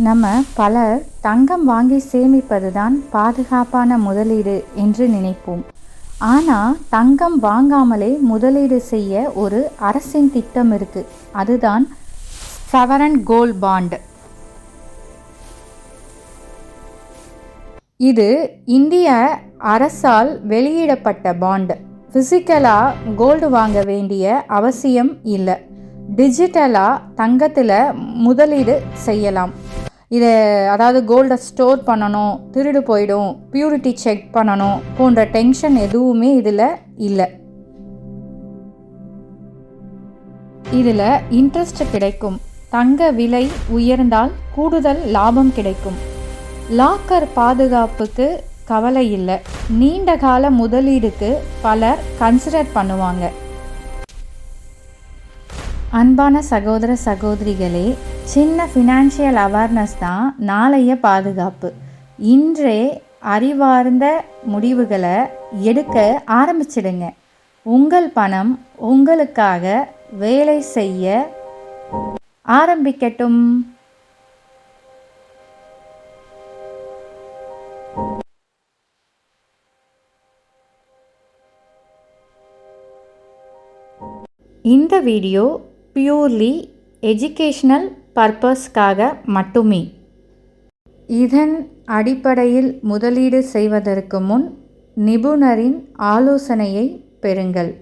நம்ம பலர் தங்கம் வாங்கி சேமிப்பது தான் பாதுகாப்பான முதலீடு என்று நினைப்போம். ஆனால் தங்கம் வாங்காமலே முதலீடு செய்ய ஒரு அரசின் திட்டம் இருக்குது அதுதான் சவரன் கோல்ட் பாண்ட் இது இந்திய அரசால் வெளியிடப்பட்ட பாண்ட் ஃபிசிக்கலாக கோல்டு வாங்க வேண்டிய அவசியம் இல்லை. டிஜிட்டலாக தங்கத்தில் முதலீடு செய்யலாம். இதை அதாவது கோல்டை ஸ்டோர் பண்ணணும் திருடு போயிடும் பியூரிட்டி செக் பண்ணணும் போன்ற டென்ஷன் எதுவுமே இதில் இல்லை. இதில் இன்ட்ரெஸ்ட் கிடைக்கும். தங்க விலை உயர்ந்தால் கூடுதல் லாபம் கிடைக்கும். லாக்கர் பாதுகாப்புக்கு கவலை இல்லை. நீண்ட கால முதலீடுக்கு பலர் கன்சிடர் பண்ணுவாங்க. அன்பான சகோதர சகோதரிகளே சின்ன ஃபினான்ஷியல் அவேர்னஸ் தான் நாளைய பாதுகாப்பு. இன்றே அறிவார்ந்த முடிவுகளை எடுக்க ஆரம்பிச்சிடுங்க. உங்கள் பணம் உங்களுக்காக வேலை செய்ய ஆரம்பிக்கட்டும். இந்த வீடியோ பியூர்லி எஜுகேஷ்னல் பர்பஸ்க்காக மட்டுமே. இதன் அடிப்படையில் முதலீடு செய்வதற்கு முன் நிபுணரின் ஆலோசனையை பெறுங்கள்.